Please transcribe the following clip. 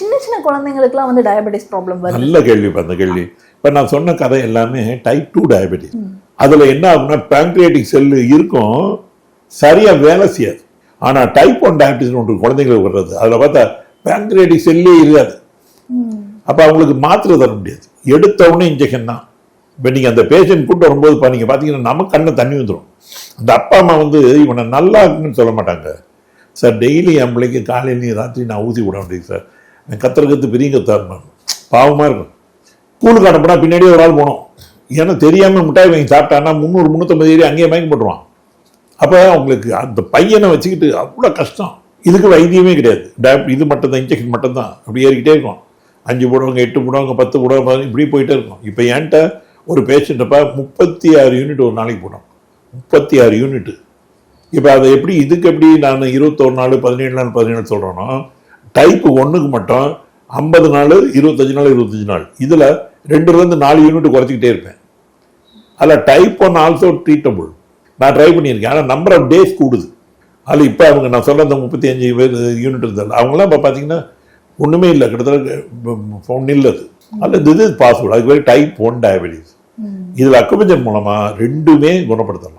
சின்ன சின்ன குழந்தைங்களுக்குலாம் வந்து டயபெட்டிஸ் ப்ராப்ளம் வருது. நல்ல கேள்வி அந்த கேள்வி. இப்போ நான் சொன்ன கதை எல்லாமே டைப் டூ டயபெட்டிஸ் அதில் என்ன ஆகும்னா பேங்க்ரியாட்டிக் செல்லு இருக்கும் சரியாக வேலை செய்யாது. ஆனால் டைப் ஒன் டயபெட்டிஸ் ஒன்று குழந்தைங்களுக்கு வர்றது. அதில் பார்த்தா பேங்க்ரியாட்டிக் செல்லே இருக்காது. அப்போ அவங்களுக்கு மாத்திரை தர முடியாது. எடுத்த உடனே இன்ஜெக்ஷன் தான். இப்போ நீங்கள் அந்த பேஷண்ட் கூட்டு வரும்போது இப்போ நீங்கள் பார்த்தீங்கன்னா நம்ம கண்ணில் தண்ணி வந்துடும் அந்த அப்பா அம்மா வந்து இவனை நல்லா இருக்குன்னு சொல்ல மாட்டாங்க. சார் டெய்லி என் பிள்ளைக்கு காலையிலையும் ராத்திரி நான் ஊசி விட முடியும் சார். நான் கத்துற பெரிய கத்தா பாவமாக இருக்கும் கூலுக்கு அனுப்புனா பின்னாடியே ஒரு ஆள் போனோம். ஏன்னா தெரியாமல் மிட்டாய் வாங்கி சாப்பிட்டான்னா முந்நூறு முந்நூற்றம்பது ஏறி அங்கேயே மயக்கம் போட்டுருவான். அப்போ அவங்களுக்கு அந்த பையனை வச்சுக்கிட்டு அவ்வளோ கஷ்டம். இதுக்கு வைத்தியமே கிடையாது. டேப் இது மட்டும்தான் இன்ஜெக்ஷன் மட்டும்தான். அப்படி ஏறிக்கிட்டே இருக்கும் அஞ்சு போடுவாங்க எட்டு போடுவாங்க பத்து போடுவாங்க பதினஞ்சு, இப்படி போயிட்டே இருக்கும் இப்போ என்கிட்ட ஒரு பேஷண்ட்டப்பா முப்பத்தி ஆறு யூனிட் ஒரு நாளைக்கு போடும் முப்பத்தி ஆறு யூனிட்டு இப்போ அதை எப்படி இதுக்கு எப்படி நான் இருபத்தொரு நாள் பதினேழு நாள் பதினேழு சொல்கிறேன்னா டைப் ஒன்றுக்கு மட்டும் ஐம்பது நாள் இருபத்தஞ்சு நாள் இருபத்தஞ்சு நாள். இதில் ரெண்டுலேருந்து நாலு யூனிட் குறைச்சிக்கிட்டே இருப்பேன். அதில் டைப் ஒன் ஆல்சோ ட்ரீட்டபிள் நான் ட்ரை பண்ணியிருக்கேன். ஆனால் நம்பர் ஆஃப் டேஸ் கூடுது. அதில் இப்போ அவங்க நான் சொல்ல அந்த முப்பத்தி அஞ்சு பேர் யூனிட் இருந்தாலும் அவங்களாம் இப்போ பார்த்தீங்கன்னா ஒன்றுமே இல்லை. கிட்டத்தட்ட இல்லை அது. அல்ல இது பாசிபிள் அதுக்கு பேர் டைப் ஒன் டயபெட்டிஸ் இதில் அக்குபஞ்சர் மூலமாக ரெண்டுமே குணப்படுத்தலாம்.